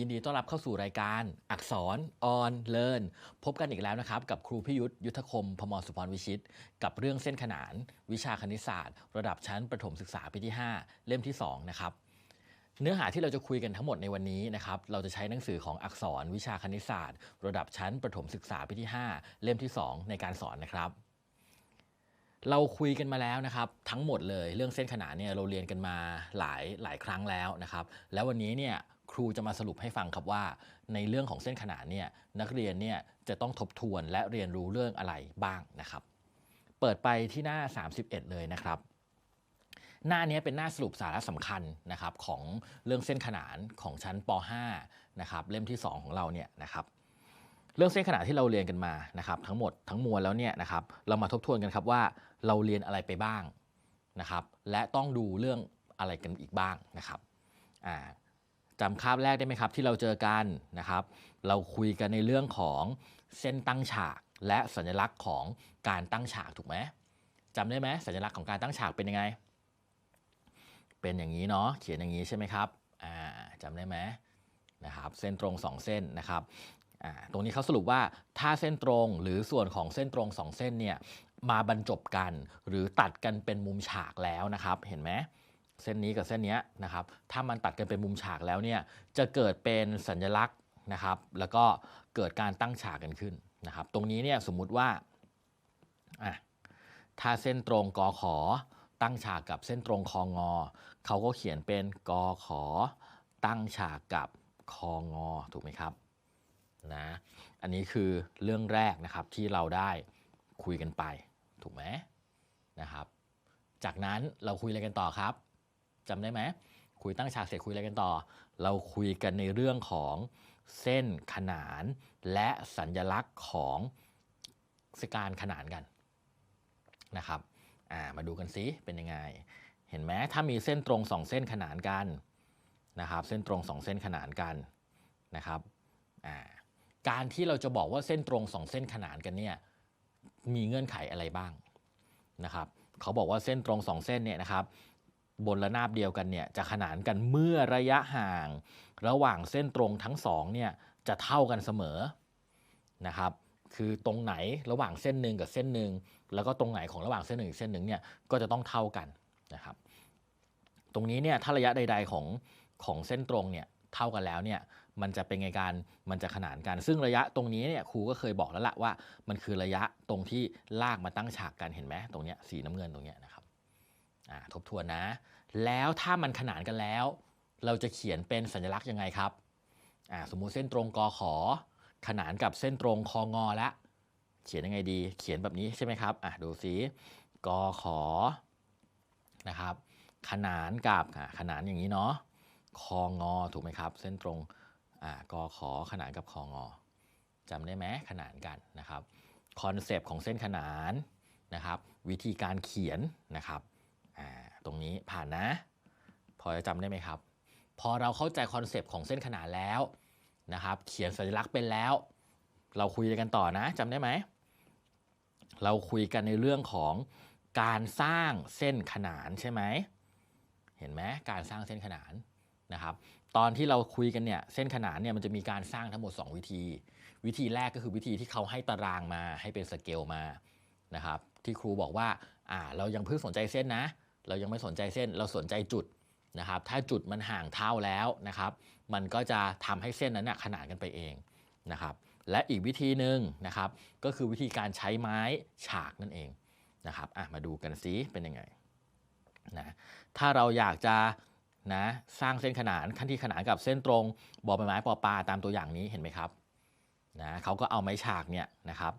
ยินดีต้อนรับเข้าสู่รายการ อักษรออนเลินพบกันอีกแล้วนะครับ กับครูพิยุทธยุทธคม พมสุพรวิชิต กับเรื่องเส้นขนาน วิชาคณิตศาสตร์ ระดับชั้นประถมศึกษาปีที่ 5 เล่มที่ 2 นะครับ เนื้อหาที่เราจะคุยกันทั้งหมดในวันนี้นะครับ เราจะใช้หนังสือของอักษรวิชาคณิตศาสตร์ ระดับชั้นประถมศึกษาปีที่ 5 เล่มที่ 2 ในการสอนนะครับเราคุยกันมาแล้วนะครับ ทั้งหมดเลยเรื่องเส้นขนานเนี่ยเราเรียนกันมาหลายหลายครั้งแล้วนะครับ แล้ววันนี้เนี่ย ครูจะมาสรุปให้ฟังครับว่า ในเรื่องของเส้นขนานเนี่ยนักเรียนเนี่ยจะต้องทบทวนและเรียนรู้เรื่องอะไรบ้างนะครับ เปิดไปที่หน้า 31 เลยนะครับหน้านี้เป็นหน้าสรุปสาระสำคัญนะครับของเรื่องเส้นขนานของชั้นป .5 นะครับเล่มที่ 2 ของเราเนี่ยนะครับเรื่องเส้นขนานที่เราเรียนกันมานะครับทั้งหมดทั้งมวลแล้วเนี่ยนะครับเรามาทบทวนกันครับว่าเราเรียนอะไรไปบ้างนะครับและต้องดูเรื่องอะไรกันอีกบ้างนะครับอ่า จำคาบแรกได้ไหมครับ ที่เราเจอกันนะครับ เราคุยกันในเรื่องของเส้นตั้งฉากและสัญลักษณ์ของการตั้งฉากถูกไหมจำได้ไหมสัญลักษณ์ของการตั้งฉากเป็นยังไง เป็นอย่างนี้เนาะเขียนอย่างนี้ใช่ไหมครับอ่าจำได้ไหมนะครับเส้นตรง 2 เส้นนะครับตรงนี้เขาสรุปว่าถ้าเส้นตรงหรือส่วนของเส้นตรง 2 เส้นเนี่ยมาบรรจบกัน หรือตัดกันเป็นมุมฉากแล้วนะครับ เห็นไหม เส้นนี้กับเส้นนี้นะครับ ถ้ามันตัดกันเป็นมุมฉากแล้วเนี่ยจะเกิดเป็นสัญลักษณ์นะครับ แล้วก็เกิดการตั้งฉากกันขึ้นนะครับ ตรงนี้เนี่ยสมมุติว่าอะถ้าเส้นตรงกอขอตั้งฉากกับเส้นตรงคองอเขาก็เขียนเป็นกอขอตั้งฉากกับคองอถูกไหมครับนะอันนี้คือเรื่องแรกนะครับที่เราได้คุยกันไป ถูกไหมนะครับ จากนั้นเราคุยอะไรกันต่อครับ จำได้ไหมคุยตั้งฉากเสร็จคุยอะไรกันต่อ เราคุยกันในเรื่องของเส้นขนานและสัญลักษณ์ของสการขนานกันนะครับามาดูกันซิเป็นยังไง เห็นไหมถ้ามีเส้นตรงสองเส้นขนานกันนะครับเส้นตรงสองเส้นขนานกันนะครับาการที่เราจะบอกว่าเส้นตรงสองเส้นขนานกันเนี่ยมีเงื่อนไขอะไรบ้างนะครับเขาบอกว่าเส้นตรงสองเส้นเนี่ยนะครับ บนระนาบเดียวกันเนี่ยจะขนานกันเมื่อระยะห่าง ระหว่างเส้นตรงทั้งสองเนี่ยจะเท่ากันเสมอนะครับคือตรงไหนระหว่างเส้นหนึ่งกับเส้นหนึ่งแล้วก็ตรงไหนของระหว่างเส้นหนึ่งเส้นหนึ่งเนี่ยก็จะต้องเท่ากันนะครับตรงนี้เนี่ยถ้าระยะใด ๆของของเส้นตรงเนี่ยเท่ากันแล้วเนี่ยมันจะเป็นไงการมันจะขนานกัน ซึ่งระยะตรงนี้เนี่ยครูก็เคยบอกแล้วละว่า มันคือระยะตรงที่ลากมาตั้งฉากกันเห็นไหมตรงเนี้ยสีน้ำเงินตรงเนี้ยนะครับ ทบทวนนะ แล้วถ้ามันขนานกันแล้ว เราจะเขียนเป็นสัญลักษณ์ยังไงครับสมมุติเส้นตรงกอขอ ขนานกับเส้นตรงคองอแล้วเขียนยังไงดี เขียนแบบนี้ใช่ไหมครับดูสิกอขอนะครับ ขนานกับขนานอย่างนี้เนาะคองอถูกไหมครับ เส้นตรงกอขอขนานกับคองอจำได้ไหมขนานกันนะครับคอนเซปต์ของเส้นขนานนะครับ วิธีการเขียนนะครับ ตรงนี้ผ่านนะ พอจะจำได้ไหมครับ พอเราเข้าใจคอนเซปต์ของเส้นขนานแล้วนะครับ เขียนสัญลักษณ์เป็นแล้ว เราคุยกันต่อนะจำได้ไหม เราคุยกันในเรื่องของการสร้างเส้นขนานใช่ไหม เห็นไหมการสร้างเส้นขนานนะครับ ตอนที่เราคุยกันเนี่ยเส้นขนานเนี่ยมันจะมีการสร้างทั้งหมด 2 วิธี วิธีแรกก็คือวิธีที่เขาให้ตารางมาให้เป็นสเกลมานะครับ ที่ครูบอกว่าอ่าเรายังเพิ่งสนใจเส้นนะ เรายังไม่สนใจเส้นเราสนใจจุดนะครับ ถ้าจุดมันห่างเท่าแล้วนะครับ มันก็จะทำให้เส้นนั้นนะขนานกันไปเองนะครับ และอีกวิธีหนึ่งนะครับ ก็คือวิธีการใช้ไม้ฉากนั่นเองนะครับอะมาดูกันซิเป็นยังไงนะถ้าเราอยากจะนะสร้างเส้นขนานขั้นที่ขนานกับเส้นตรงบอใบไม้ปอปลาตามตัวอย่างนี้เห็นไหมครับนะเขาก็เอาไม้ฉากเนี่ยนะครับ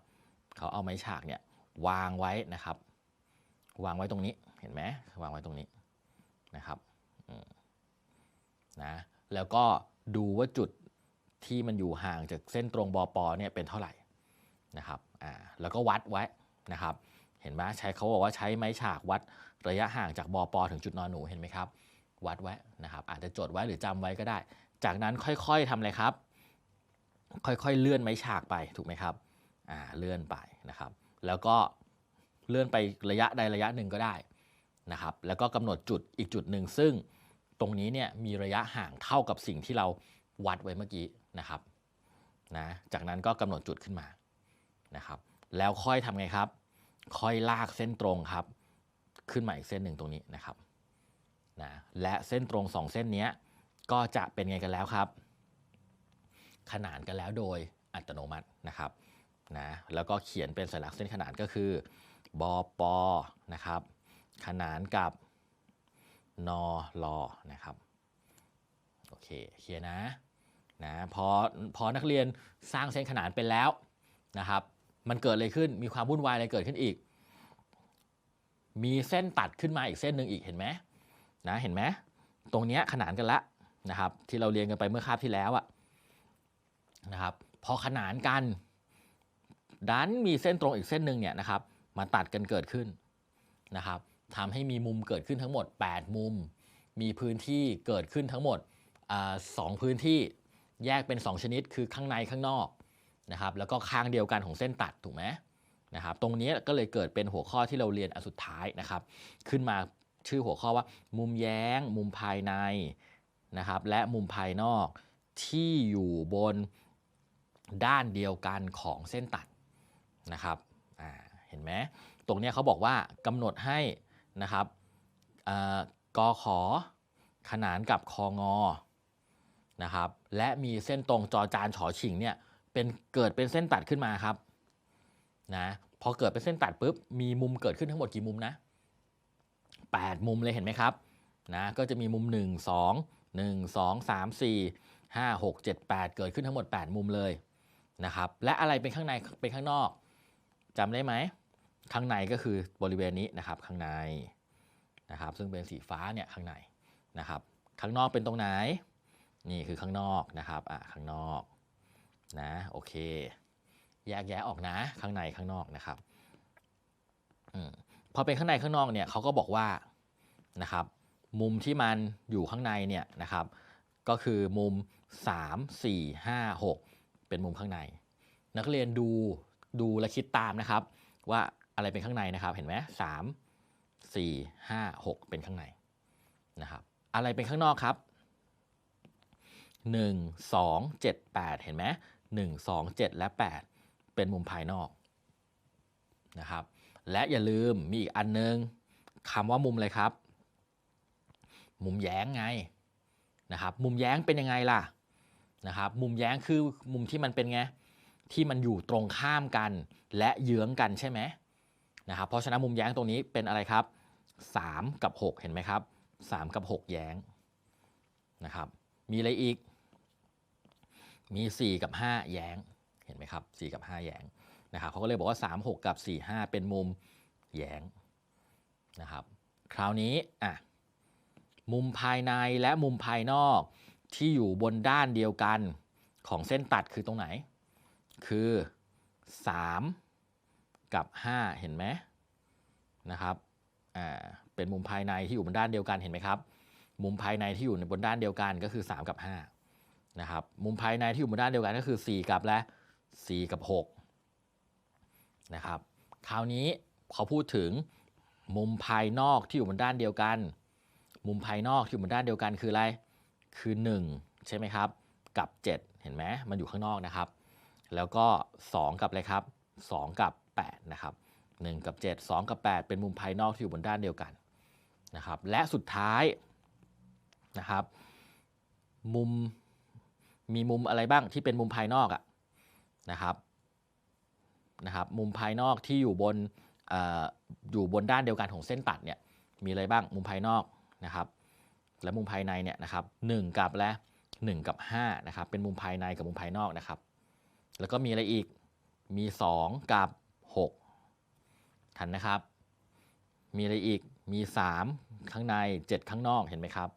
เขาเอาไม้ฉากเนี่ยวางไว้นะครับ วางไว้ตรงนี้ เห็นไหมวางไว้ตรงนี้นะครับนะแล้วก็ดูว่าจุดที่มันอยู่ห่างจากเส้นตรงบอปอเนี่ยเป็นเท่าไหร่นะครับอ่าแล้วก็วัดไว้นะครับเห็นไหมใช้เขาบอกว่าใช้ไม้ฉากวัดระยะห่างจากบอปอถึงจุดนอนหนูเห็นไหมครับ วัดไว้นะครับอาจจะจดไว้หรือจำไว้ก็ได้ จากนั้นค่อยๆทำอะไรครับ ค่อยๆเลื่อนไม้ฉากไปถูกไหมครับอ่าเลื่อนไปนะครับ แล้วก็เลื่อนไประยะใดระยะหนึ่งก็ได้ นะครับแล้วก็กำหนดจุดอีกจุดหนึ่งซึ่งตรงนี้เนี่ยมีระยะห่างเท่ากับสิ่งที่เราวัดไว้เมื่อกี้นะครับนะจากนั้นก็กำหนดจุดขึ้นมานะครับแล้วค่อยทำไงครับ ค่อยลากเส้นตรงครับ ขึ้นมาอีกเส้นหนึ่งตรงนี้นะครับนะและเส้นตรงสองเส้นนี้ก็จะเป็นไงกันแล้วครับ ขนานกันแล้วโดยอัตโนมัตินะครับนะแล้วก็เขียนเป็นสัญลักษณ์เส้นขนานก็คือบอปอนะครับ ขนานกับนอลอนะครับโอเคเคลียร์นะนะพอพอนักเรียนสร้างเส้นขนานเป็นแล้วนะครับมันเกิดอะไรขึ้นมีความวุ่นวายอะไรเกิดขึ้นอีก มีเส้นตัดขึ้นมาอีกเส้นหนึ่งอีกเห็นไหมนะเห็นไหมตรงนี้ขนานกันละนะครับที่เราเรียนกันไปเมื่อคาบที่แล้วอะนะครับพอขนานกันดันมีเส้นตรงอีกเส้นหนึ่งเนี่ยนะครับมาตัดกันเกิดขึ้นนะครับ ทำให้มีมุมเกิดขึ้นทั้งหมด 8 มุม มีพื้นที่เกิดขึ้นทั้งหมดอสองพื้นที่แยกเป็น 2 ชนิดคือข้างในข้างนอกนะครับแล้วก็ข้างเดียวกันของเส้นตัดถูกไหมนะครับตรงนี้ก็เลยเกิดเป็นหัวข้อที่เราเรียนอันสุดท้ายนะครับ ขึ้นมาชื่อหัวข้อว่า มุมแย้ง มุมภายในนะครับและมุมภายนอกที่อยู่บนด้านเดียวกันของเส้นตัดนะครับเห็นไหมตรงนี้เขาบอกว่ากำหนดให้ นะครับกอขอขนานกับคองอนะครับ และมีเส้นตรงจอจานฉอฉิงเนี่ยเป็นเกิดเป็นเส้นตัดขึ้นมาครับนะพอเกิดเป็นเส้นตัดปุ๊บมีมุมเกิดขึ้นทั้งหมดกี่มุมนะ 8 มุมเลยเห็นไหมครับนะก็จะมีมุม 1 2 1 2 3 4 5 6 7 8 เกิดขึ้นทั้งหมด 8 มุมเลยนะครับและอะไรเป็นข้างในเป็นข้างนอกจำได้ไหม ข้างในก็คือบริเวณนี้นะครับข้างในนะครับ ซึ่งเป็นสีฟ้าเนี่ยข้างในนะครับ ข้างนอกเป็นตรงไหน นี่คือข้างนอกนะครับอะข้างนอกนะโอเค แยกแยะออกนะข้างในข้างนอกนะครับอพอเป็นข้างในข้างนอกเนี่ยเขาก็บอกว่านะครับ มุมที่มันอยู่ข้างในเนี่ยนะครับ ก็คือมุม 3 4 5 6 เป็นมุมข้างใน นักเรียนดูดูและคิดตามนะครับว่า อะไรเป็นข้างในนะครับเห็นไหมสามสี่ห้าหกเป็นข้างในนะครับอะไรเป็นข้างนอกครับ1 2 7 8เจ็ดแปดเห็นไหม1 2 7และ8เป็นมุมภายนอกนะครับและอย่าลืมมีอีกอันนึงคำว่ามุมอะไรครับ มุมแย้งไงนะครับมุมแย้งเป็นยังไงล่ะนะครับมุมแย้งคือมุมที่มันเป็นไงที่มันอยู่ตรงข้ามกันและเยื้องกันใช่ไหม นะครับเพราะฉะนั้นมุมแย้งตรงนี้เป็นอะไรครับ 3 กับ 6 เห็นไหมครับ 3 กับ 6 แย้งนะครับมีอะไรอีก มี 4 กับ 5 แย้งเห็นไหมครับ 4 กับ 5 แย้งนะครับเขาก็เลยบอกว่า 3 6 กับ 4 5 เป็นมุมแย้งนะครับคราวนี้อะมุมภายในและมุมภายนอกที่อยู่บนด้านเดียวกันของเส้นตัดคือตรงไหน คือ 3 กับ 5 เห็นไหมนะครับอ่าเป็นมุมภายในที่อยู่บนด้านเดียวกันเห็นไหมครับ มุมภายในที่อยู่ในบนด้านเดียวกันก็คือ 3 กับ5นะครับมุมภายในที่อยู่บนด้านเดียวกันก็คือ 4 กับและ 4 กับ6นะครับคราวนี้เขาพูดถึงมุมภายนอกที่อยู่บนด้านเดียวกัน มุมภายนอกที่อยู่บนด้านเดียวกันคืออะไรคือ 1 ใช่ไหมครับ กับ 7 เห็นไหมมันอยู่ข้างนอกนะครับ แล้วก็ 2 กับอะไรครับ 2 กับ 8 นะครับ 1 กับ 7 2 กับ 8 เป็นมุมภายนอกที่อยู่บนด้านเดียวกันนะครับ และสุดท้ายนะครับ มุมมีมุมอะไรบ้างที่เป็นมุมภายนอกอะนะครับนะครับ มุมภายนอกที่อยู่บนออยู่บนด้านเดียวกันของเส้นตัดเนี่ยมีอะไรบ้างมุมภายนอกนะครับ และมุมภายในเนี่ยนะครับ1กับและ 1 กับ5นะครับเป็นมุมภายในกับมุมภายนอกนะครับ แล้วก็มีอะไรอีกมี 2 กับ ทันนะครับ มีอะไรอีกมี 3 ข้างใน 7 ข้างนอกเห็นไหมครับ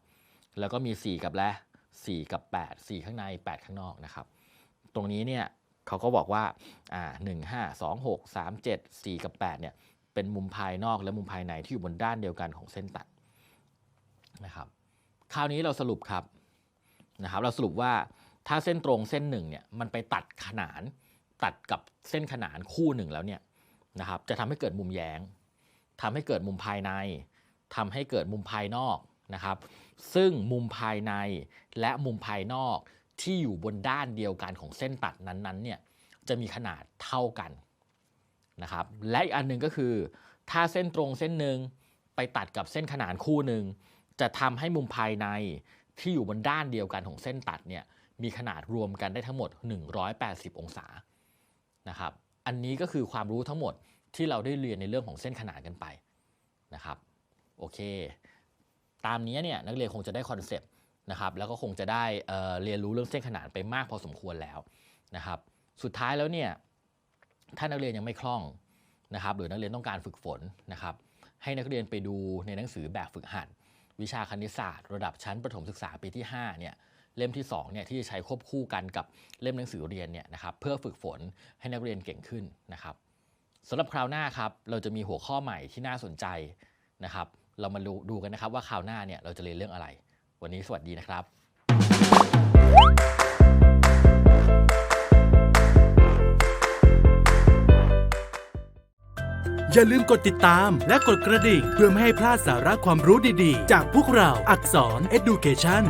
แล้วก็มี 4 กับและ4 กับ 8 4 ข้างใน 8 ข้างนอกนะครับ ตรงนี้เนี่ยเขาก็บอกว่าอ่า1 5 2 6 3 7 4กับ8เนี่ยเป็นมุมภายนอกและมุมภายในที่อยู่บนด้านเดียวกันของเส้นตัดนะครับคราวนี้เราสรุปครับนะครับ เราสรุปว่าถ้าเส้นตรงเส้นหนึ่งเนี่ยมันไปตัดขนานตัดกับเส้นขนานคู่หนึ่งแล้วเนี่ย นะครับจะทำให้เกิดมุมแย้งทำให้เกิดมุมภายในทำให้เกิดมุมภายนอกนะครับ ซึ่งมุมภายในและมุมภายนอกที่อยู่บนด้านเดียวกันของเส้นตัดนั้นๆเนี่ยจะมีขนาดเท่ากันนะครับ และอีกอันหนึ่งก็คือ ถ้าเส้นตรงเส้นหนึ่งไปตัดกับเส้นขนานคู่หนึ่งจะทำให้มุมภายในที่อยู่บนด้านเดียวกันของเส้นตัดเนี่ยมีขนาดรวมกันได้ทั้งหมด 180 องศานะครับ อันนี้ก็คือความรู้ทั้งหมดที่เราได้เรียนในเรื่องของเส้นขนานกันไปนะครับโอเค ตามนี้เนี่ยนักเรียนคงจะได้คอนเซปต์นะครับแล้วก็คงจะได้เเรียนรู้เรื่องเส้นขนานไปมากพอสมควรแล้วนะครับสุดท้ายแล้วเนี่ยถ้านักเรียนยังไม่คล่องนะครับหรือนักเรียนต้องการฝึกฝนนะครับให้นักเรียนไปดูในหนังสือแบบฝึกหัดวิชาคณิตศาสตร์ ระดับชั้นประถมศึกษาปีที่5เนี่ย เล่มที่2เนี่ยที่จะใช้ควบคู่กันกับเล่มหนังสือเรียนเนี่ยนะครับเพื่อฝึกฝนให้นักเรียนเก่งขึ้นนะครับสำหรับคราวหน้าครับเราจะมีหัวข้อใหม่ที่น่าสนใจนะครับเรามาดูดูกันนะครับว่าคราวหน้าเนี่ยเราจะเรียนเรื่องอะไร วันนี้สวัสดีนะครับ อย่าลืมกดติดตามและกดกระดิ่ง เพื่อไม่ให้พลาดสาระความรู้ดีๆ จากพวกเราอักษร Education